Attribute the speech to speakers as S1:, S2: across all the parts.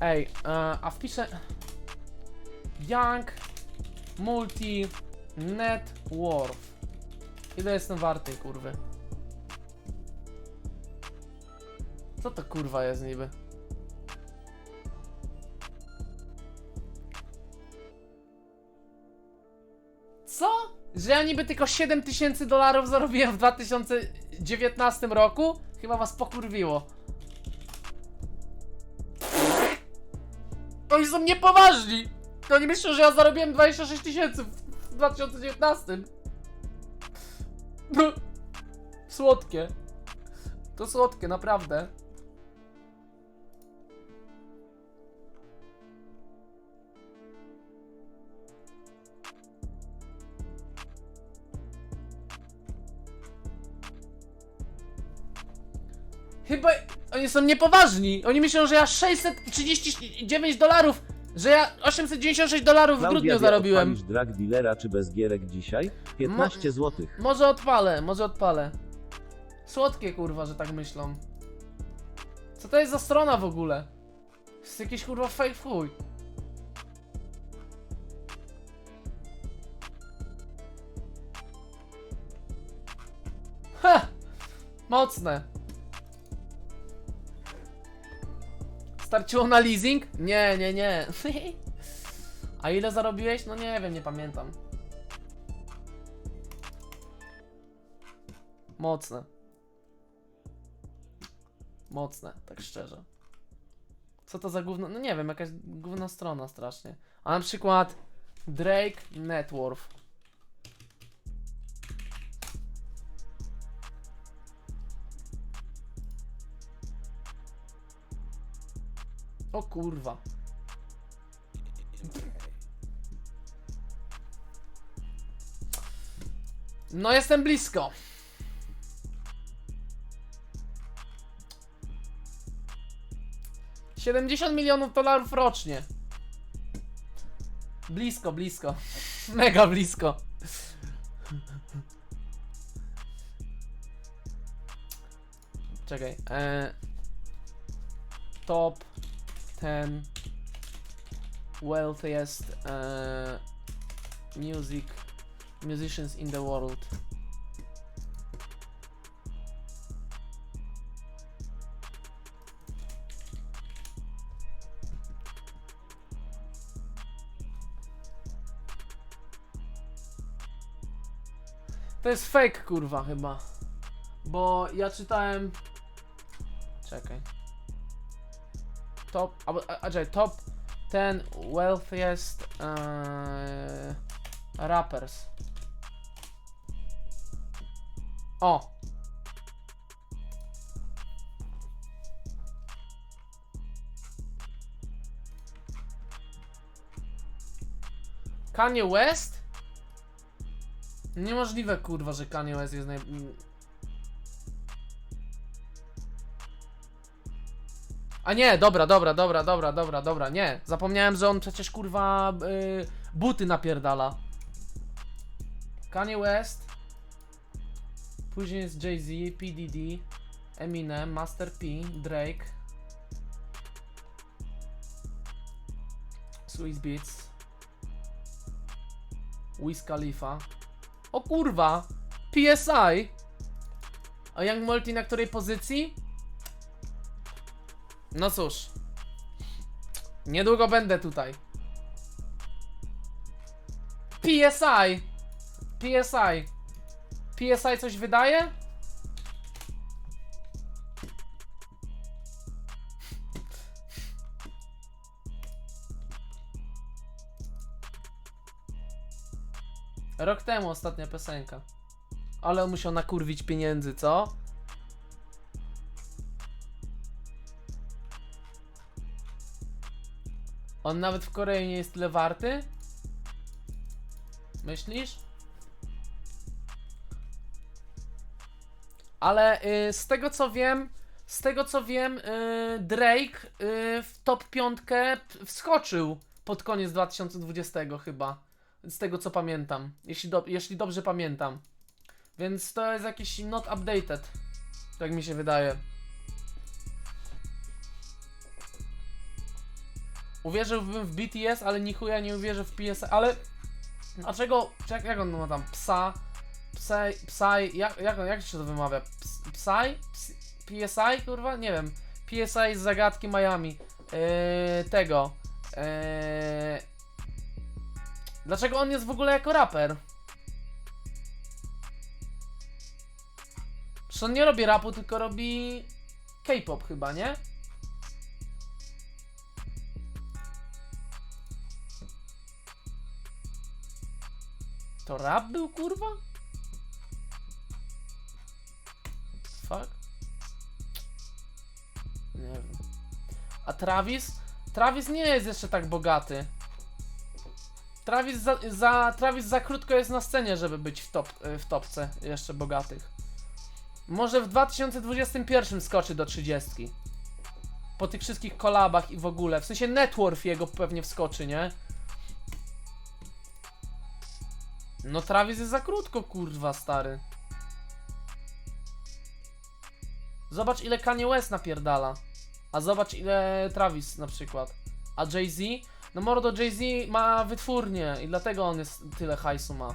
S1: Ej, e, a wpiszę... Young Multi Net Worth. Ile jestem warty, kurwy? Co to kurwa jest niby? Co? Że ja niby tylko 7000 dolarów zarobiłem w 2019 roku? Chyba was pokurwiło. Oni są niepoważni! Oni myślą, że ja zarobiłem 26 tysięcy w 2019. No. Słodkie. To słodkie, naprawdę. Chyba oni są niepoważni. Oni myślą, że ja 639 dolarów, że ja 896 dolarów w grudniu zarobiłem.
S2: drag dealera czy bez gierek dzisiaj? 15 zł.
S1: Może odpalę, może odpalę. Słodkie kurwa, że tak myślą. Co to jest za strona w ogóle? To jest jakiś kurwa fake w chuj. Ha! Mocne. Starczyło na leasing? Nie, nie, nie. A ile zarobiłeś? No nie wiem, nie pamiętam. Mocne. Mocne, tak szczerze. Co to za gówno? No nie wiem, jakaś gówna strona strasznie. A na przykład Drake Networth. O kurwa. No jestem blisko. Siedemdziesiąt milionów dolarów rocznie. Blisko, blisko. Mega blisko. Czekaj. E, top 10 wealthiest e, music musicians in the world. To jest fake kurwa chyba. Bo ja czytałem. Czekaj. Top. Albo, a, a, top 10 wealthiest e, rappers. O! Kanye West? Niemożliwe kurwa, że Kanye West jest naj... A nie, dobra, dobra, dobra, dobra, dobra, dobra, nie. Zapomniałem, że on przecież kurwa y, buty napierdala. Kanye West. Później jest Jay-Z, P. Diddy, Eminem, Master P, Drake. Swiss Beats. Wiz Khalifa. O kurwa! PSI! A Young Multi na której pozycji? No cóż. Niedługo będę tutaj. PSI! PSI! PSI coś wydaje? Rok temu ostatnia piosenka. Ale on musiał nakurwić pieniędzy, co? On nawet w Korei nie jest tyle warty? Myślisz? Ale y, z tego co wiem, z tego co wiem, y, Drake y, w top 5 wskoczył pod koniec 2020 chyba. Z tego co pamiętam. Jeśli, do, jeśli dobrze pamiętam. Więc to jest jakiś not updated. Tak mi się wydaje. Uwierzyłbym w BTS, ale ni chuja nie uwierzę w PSI, ale... Dlaczego, jak, jak on ma tam, psa, psaj, psaj, jak, jak, jak się to wymawia, Ps, psaj, Ps, PSI, kurwa, nie wiem, PSI z zagadki Miami, yy, tego, yy... Dlaczego on jest w ogóle jako raper? Przecież on nie robi rapu, tylko robi K-pop chyba, nie? To rap był, kurwa? Fuck? Nie wiem. A Travis? Travis nie jest jeszcze tak bogaty. Travis za, za, Travis za krótko jest na scenie, żeby być w, top, w topce jeszcze bogatych. Może w 2021 skoczy do 30. Po tych wszystkich kolabach i w ogóle. W sensie network jego pewnie wskoczy, nie? No Travis jest za krótko, kurwa, stary. Zobacz ile Kanye West napierdala. A zobacz ile Travis na przykład. A Jay-Z? No mordo, Jay-Z ma wytwórnię i dlatego on jest tyle hajsu ma.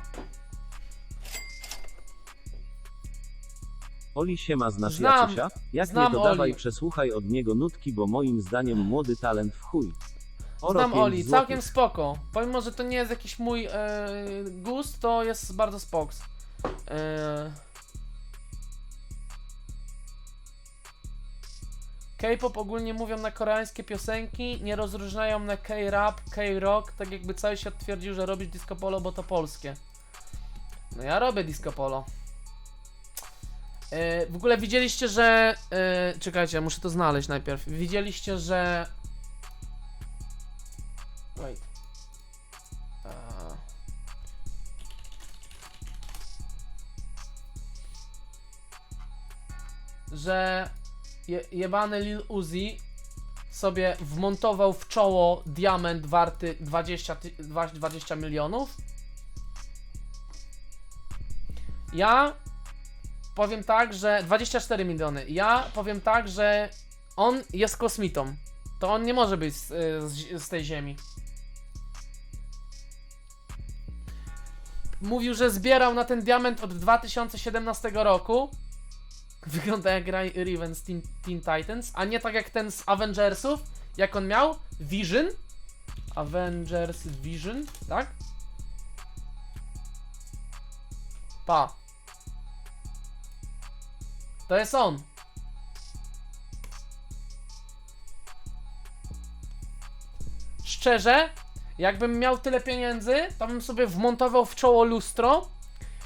S2: Oli siema znasz
S1: Znam,
S2: Jacusia? Jak
S1: znam
S2: nie to dawaj
S1: Oli.
S2: przesłuchaj od niego nutki, bo moim zdaniem młody talent w chuj.
S1: Znam Oli, całkiem spoko. Pomimo, że to nie jest jakiś mój e, gust, to jest bardzo spoks. E... K-pop ogólnie mówią na koreańskie piosenki, nie rozróżniają na K-rap, K-rock, tak jakby cały świat twierdził, że robisz disco polo, bo to polskie. No ja robię disco polo. E, w ogóle widzieliście, że... E, czekajcie, muszę to znaleźć najpierw. Widzieliście, że... Że je, jebany Lil Uzi sobie wmontował w czoło diament warty 20, ty- dwa- 20 milionów. Ja powiem tak, że 24 miliony. Ja powiem tak, że on jest kosmitą. To on nie może być z, z, z tej ziemi. Mówił, że zbierał na ten diament od 2017 roku. Wygląda jak Riven z Teen, Teen Titans, a nie tak jak ten z Avengersów. Jak on miał? Vision. Avengers Vision, tak? Pa. To jest on. Szczerze, jakbym miał tyle pieniędzy, to bym sobie wmontował w czoło lustro.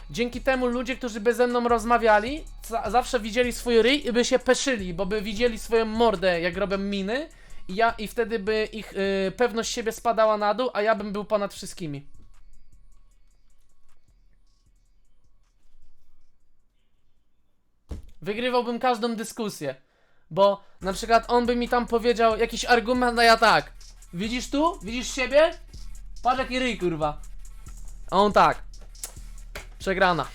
S1: Dzięki temu ludzie, którzy by ze mną rozmawiali, zawsze widzieli swój ryj i by się peszyli, bo by widzieli swoją mordę, jak robią miny. I, ja, i wtedy by ich y, pewność siebie spadała na dół, a ja bym był ponad wszystkimi. Wygrywałbym każdą dyskusję. Bo na przykład on by mi tam powiedział jakiś argument, a ja tak. Widzisz tu? Widzisz siebie? Patrz jaki ryj, kurwa. A on tak. Przegrana.